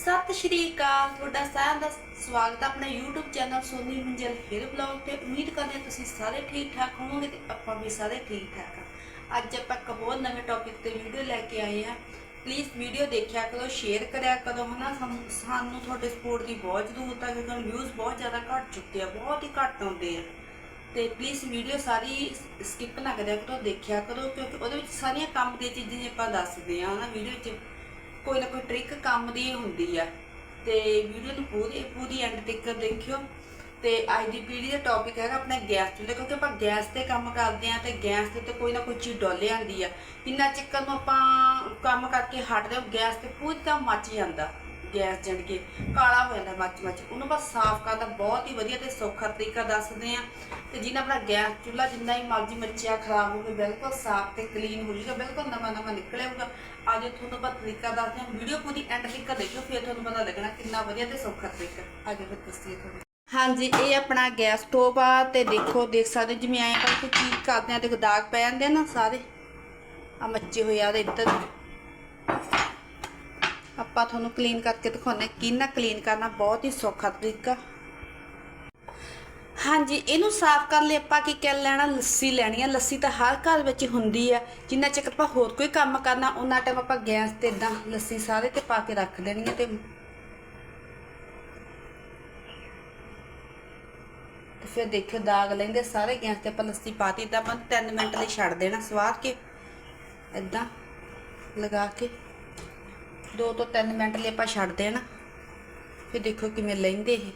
ਸਤਿ ਸ਼੍ਰੀ ਅਕਾਲ, ਤੁਹਾਡਾ ਸਾਰਿਆਂ ਦਾ ਸਵਾਗਤ ਹੈ ਆਪਣੇ YouTube ਚੈਨਲ ਸੋਨੀ ਮੰਜਲ ਫਿਰ ਬਲੌਗ ਤੇ। ਉਮੀਦ ਕਰਦੇ ਹਾਂ ਤੁਸੀਂ ਸਾਰੇ ਠੀਕ ਠਾਕ ਹੋਵੋਗੇ ਤੇ ਆਪਾਂ ਵੀ ਸਾਰੇ ਠੀਕ ਠਾਕ ਹਾਂ ਅੱਜ ਆਪਾਂ ਇੱਕ ਬਹੁਤ ਨਵੇਂ ਟੌਪਿਕ ਤੇ ਵੀਡੀਓ ਲੈ ਕੇ ਆਏ ਹਾਂ। ਪਲੀਜ਼ ਵੀਡੀਓ ਦੇਖਿਆ ਕਰੋ ਸ਼ੇਅਰ ਕਰਿਆ ਕਰੋ, ਹਨਾ? ਸਾਨੂੰ ਸਾਨੂੰ ਤੁਹਾਡੇ ਸਪੋਰਟ ਦੀ ਬਹੁਤ ਜ਼ਰੂਰਤ ਹੈ ਕਿਉਂਕਿ ਵਿਊਜ਼ ਬਹੁਤ ਜ਼ਿਆਦਾ ਘਟ ਚੁੱਕੇ ਆ, ਬਹੁਤ ਹੀ ਘੱਟ ਆਉਂਦੇ ਆ। ਤੇ ਪਲੀਜ਼ ਵੀਡੀਓ ਸਾਰੀ ਸਕਿਪ ਨਾ ਕਰਿਆ ਕਰੋ, ਦੇਖਿਆ ਕਰੋ, ਕਿਉਂਕਿ ਉਹਦੇ ਵਿੱਚ ਸਾਰੀਆਂ ਕੰਮ ਦੀਆਂ ਚੀਜ਼ਾਂ ਜੀ ਆਪਾਂ ਦੱਸਦੇ ਆ ਨਾ ਵੀਡੀਓ 'ਚ ਕੋਈ ਨਾ ਕੋਈ ਟ੍ਰਿਕ ਕੰਮ ਦੀ ਹੁੰਦੀ ਆ। ਤੇ ਵੀਡੀਓ ਨੂੰ ਪੂਰੀ ਪੂਰੀ ਐਂਡ ਤੱਕ ਦੇਖਿਓ। ਤੇ ਅੱਜ ਦੀ ਵੀਡੀਓ ਦਾ ਟੌਪਿਕ ਹੈਗਾ ਆਪਣਾ ਗੈਸ ਚੁੱਲ੍ਹੇ ਕਿਉਂਕਿ ਆਪਾਂ ਗੈਸ ਤੇ ਕੰਮ ਕਰਦੇ ਆ ਤੇ ਗੈਸ ਤੇ ਤੇ ਕੋਈ ਨਾ ਕੋਈ ਚੀਜ਼ ਡੋਲੇ ਆਂਦੀ ਆ। ਕਿੰਨਾ ਚਿਕਨ ਨੂੰ ਆਪਾਂ ਕੰਮ ਕਰਕੇ ਹਟਦੇ ਹਾਂ, ਗੈਸ ਤੇ ਪੂਰੀ ਤਾਂ ਮੱਚ ਜਾਂਦਾ। ਗੈਸ ਜਣ ਕੇ ਕਾਲਾ ਹੋ ਜਾਂਦਾ ਮੱਚ ਮੱਚ। ਉਹਨੂੰ ਬਸ ਸਾਫ਼ ਕਰਦਾ ਬਹੁਤ ਹੀ ਵਧੀਆ ਤੇ ਸੌਖਾ ਤਰੀਕਾ ਦੱਸਦੇ ਆ ਤੇ ਜਿਹਨਾਂ ਆਪਣਾ ਗੈਸ ਚੁੱਲ੍ਹਾ ਜਿੰਨਾ ਹੀ ਮਰਜ਼ੀ ਮੱਚਿਆ ਖਰਾਬ ਹੋ ਗਿਆ ਬਿਲਕੁਲ ਸਾਫ਼ ਤੇ ਕਲੀਨ ਹੋ ਜਾਊਗਾ, ਬਿਲਕੁਲ ਨਵਾਂ ਨਵਾਂ ਨਿਕਲੇਗਾ ਅੱਜ ਤੁਹਾਨੂੰ ਬਸ ਤਰੀਕਾ ਦੱਸਦੇ ਹਾਂ। ਵੀਡੀਓ ਪੂਰੀ ਐਂਡ ਤੱਕ ਦੇਖਿਓ, ਫਿਰ ਤੁਹਾਨੂੰ ਪਤਾ ਲੱਗਣਾ ਕਿੰਨਾ ਵਧੀਆ ਤੇ ਸੌਖਾ ਤਰੀਕਾ। ਅੱਜ ਫਿਰ ਦੱਸੀਏ ਤੁਹਾਨੂੰ। ਹਾਂਜੀ, ਇਹ ਆਪਣਾ ਗੈਸ ਸਟੋਵ ਆ ਤੇ ਦੇਖੋ, ਦੇਖ ਸਕਦੇ ਜਿਵੇਂ ਐਂ ਕਰਕੇ ਚੀਜ਼ ਕਰਦੇ ਆ ਤੇ ਦਾਗ ਪੈ ਜਾਂਦੇ ਆ ਨਾ ਸਾਰੇ। ਆ ਮੱਚੇ ਹੋਏ ਆ ਤੇ ਇੱਧਰ। ਆਪਾਂ ਤੁਹਾਨੂੰ ਕਲੀਨ ਕਰਕੇ ਦਿਖਾਉਂਦੇ ਕਿੰਨਾ ਕਲੀਨ ਕਰਨਾ, ਬਹੁਤ ਹੀ ਸੌਖਾ ਤਰੀਕਾ। ਹਾਂਜੀ, ਇਹਨੂੰ ਸਾਫ਼ ਕਰਨ ਲਈ ਆਪਾਂ ਕੀ ਕਰ ਲੈਣਾ, ਲੱਸੀ ਲੈਣੀ ਆ। ਲੱਸੀ ਤਾਂ ਹਰ ਘਰ ਵਿੱਚ ਹੁੰਦੀ ਆ। ਜਿੰਨਾ ਚਿਰ ਆਪਾਂ ਹੋਰ ਕੋਈ ਕੰਮ ਕਰਨਾ ਉਹਨਾਂ ਟਾਈਮ ਆਪਾਂ ਗੈਸ ਤੇ ਇਦਾਂ ਲੱਸੀ ਸਾਰੇ ਤੇ ਪਾ ਕੇ ਰੱਖ ਦੇਣੀ ਆ ਤੇ ਤੇ ਫਿਰ ਦੇਖਿਓ, ਦਾਗ ਲੈਂਦੇ ਸਾਰੇ ਗੈਸ ਤੇ ਆਪਾਂ ਲੱਸੀ ਪਾਤੀ ਤਾਂ ਆਪਾਂ 3 ਮਿੰਟ ਲਈ ਛੱਡ ਦੇਣਾ ਸਵਾਰ ਕੇ ਇਦਾਂ ਲਗਾ ਕੇ। 2 ਤੋਂ 3 ਮਿੰਟ ਲਈ ਆਪਾਂ ਛੱਡ ਦੇਣਾ। ਫਿਰ ਦੇਖੋ ਕਿਵੇਂ ਲੈਂਦੇ ਇਹ।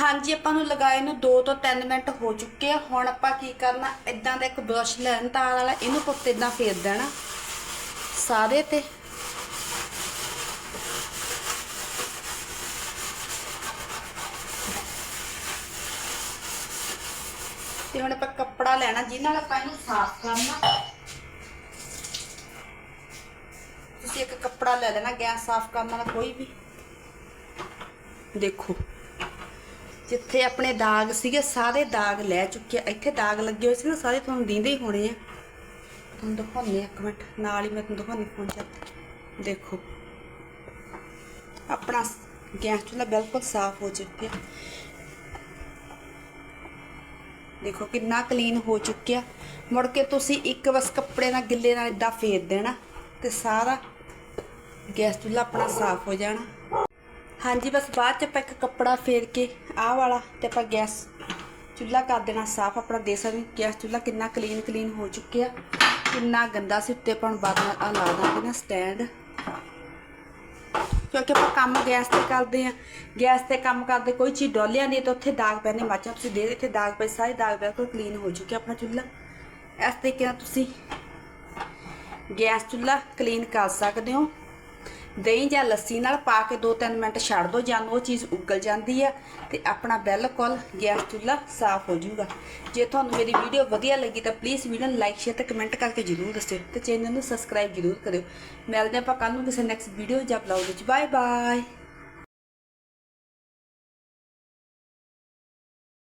ਹਾਂਜੀ, ਆਪਾਂ ਨੂੰ ਲਗਾਏ ਨੂੰ 2 ਤੋਂ 3 ਮਿੰਟ ਹੋ ਚੁੱਕੇ ਆ। ਹੁਣ ਆਪਾਂ ਕੀ ਕਰਨਾ ਇਦਾਂ ਦਾ ਇੱਕ ਬ੍ਰਸ਼ ਲੈਣ ਤਾਰ ਵਾਲਾ ਇਹਨੂੰ ਪੁੱਤ ਇਦਾਂ ਫੇਰ ਦੇਣਾ। ਸਾਰੇ ਤੇ। ਤੇ ਹੁਣ ਆਪਾਂ ਕੱਪੜਾ ਲੈਣਾ, ਜਿਹਦੇ ਨਾਲ ਆਪਾਂ ਇਹਨੂੰ ਸਾਫ਼ ਕਰਨਾ। ਤੁਸੀਂ ਇੱਕ ਕੱਪੜਾ ਲੈ ਲੈਣਾ, ਗੈਸ ਸਾਫ਼ ਕਰਨ ਵਾਲਾ ਕੋਈ ਵੀ। ਦੇਖੋ, ਜਿੱਥੇ ਆਪਣੇ ਦਾਗ ਸੀਗੇ, ਸਾਰੇ ਦਾਗ ਲੈ ਚੁੱਕੇ ਆ। ਇੱਥੇ ਦਾਗ ਲੱਗੇ ਹੋਏ ਸੀ ਨਾ, ਸਾਰੇ ਤੁਹਾਨੂੰ ਦਿੰਦੇ ਹੀ ਹੋਣੇ ਆ। ਤੁਹਾਨੂੰ ਦਿਖਾਉਂਦੇ ਇੱਕ ਮਿੰਟ, ਨਾਲ ਹੀ ਮੈਂ ਤੁਹਾਨੂੰ ਦਿਖਾਉਂਦੀ ਫੋਨ 'ਚ ਦੇਖੋ, ਆਪਣਾ ਗੈਸ ਚੁੱਲ੍ਹਾ ਬਿਲਕੁਲ ਸਾਫ਼ ਹੋ ਚੁੱਕਿਆ। ਦੇਖੋ, ਕਿੰਨਾ ਕਲੀਨ ਹੋ ਚੁੱਕਿਆ। ਮੁੜ ਕੇ ਤੁਸੀਂ ਇੱਕ ਬਸ ਕੱਪੜੇ ਨਾਲ ਗਿੱਲੇ ਨਾਲ ਇਦਾਂ ਫੇਰ ਦੇਣਾ। ਤੇ ਸਾਰਾ ਗੈਸ ਚੁੱਲ੍ਹਾ ਆਪਣਾ ਸਾਫ਼ ਹੋ ਜਾਣਾ। ਹਾਂਜੀ, ਬਸ ਬਾਅਦ ਚ ਆਪਾਂ ਇੱਕ ਕੱਪੜਾ ਫੇਰ ਕੇ ਆਹ ਵਾਲਾ ਤੇ ਆਪਾਂ ਗੈਸ ਚੁੱਲ੍ਹਾ ਕਰ ਦੇਣਾ ਸਾਫ਼। ਆਪਣਾ ਦੇ ਸਕਦੇ ਗੈਸ ਚੁੱਲ੍ਹਾ ਕਿੰਨਾ ਕਲੀਨ ਕਲੀਨ ਹੋ ਚੁੱਕਿਆ। ਕਿੰਨਾ ਗੰਦਾ ਸੀ, ਉੱਤੇ ਆਪਾਂ ਹੁਣ ਬਾਅਦ ਨਾਲ ਆ ਲਾ ਦਾਂਗੇ ਨਾ ਸਟੈਂਡ ਕਿਉਂਕਿ ਆਪਾਂ ਕੰਮ ਗੈਸ ਤੇ ਕਰਦੇ ਆ ਗੈਸ ਤੇ ਕੰਮ ਕਰਦੇ ਕੋਈ ਚੀਜ਼ ਡੋਲਿਆ ਨਹੀਂ, ਤਾਂ ਉੱਥੇ ਦਾਗ ਪੈਣੇ ਮਾਚਾ ਤੁਸੀਂ ਦੇ ਇੱਥੇ ਦਾਗ ਪਏ, ਸਾਰੇ ਦਾਗ ਬਿਲਕੁਲ ਕਲੀਨ ਹੋ ਚੁੱਕਿਆ ਆਪਣਾ ਚੁੱਲ੍ਹਾ। ਇਸ ਤਰੀਕੇ ਨਾਲ ਤੁਸੀਂ ਗੈਸ ਚੁੱਲ੍ਹਾ ਕਲੀਨ ਕਰ ਸਕਦੇ ਹੋ। ਦਹੀਂ ਜਾਂ ਲੱਸੀ ਨਾਲ ਪਾ ਕੇ 2-3 ਮਿੰਟ ਛੱਡ ਦਿਓ ਜਾਂ ਉਹ ਚੀਜ਼ ਉਗਲ ਜਾਂਦੀ ਆ ਤੇ ਆਪਣਾ ਬਿਲਕੁਲ ਗੈਸ ਚੁੱਲ੍ਹਾ ਸਾਫ਼ ਹੋ ਜਾਊਗਾ। ਜੇ ਤੁਹਾਨੂੰ ਮੇਰੀ ਵੀਡੀਓ ਵਧੀਆ ਲੱਗੀ ਤਾਂ ਪਲੀਜ਼ ਵੀਡੀਓ ਨੂੰ ਲਾਈਕ ਸ਼ੇਅਰ ਤੇ ਕਮੈਂਟ ਕਰਕੇ ਜਰੂਰ ਦੱਸਿਓ ਤੇ ਚੈਨਲ ਨੂੰ ਸਬਸਕ੍ਰਾਈਬ ਜਰੂਰ ਕਰਿਓ। ਮਿਲਦੇ ਆਪਾਂ ਕੱਲ ਨੂੰ ਕਿਸੇ ਨੈਕਸਟ ਵੀਡੀਓ ਜਾਂ ਬਲੌਗ ਵਿੱਚ। Bye bye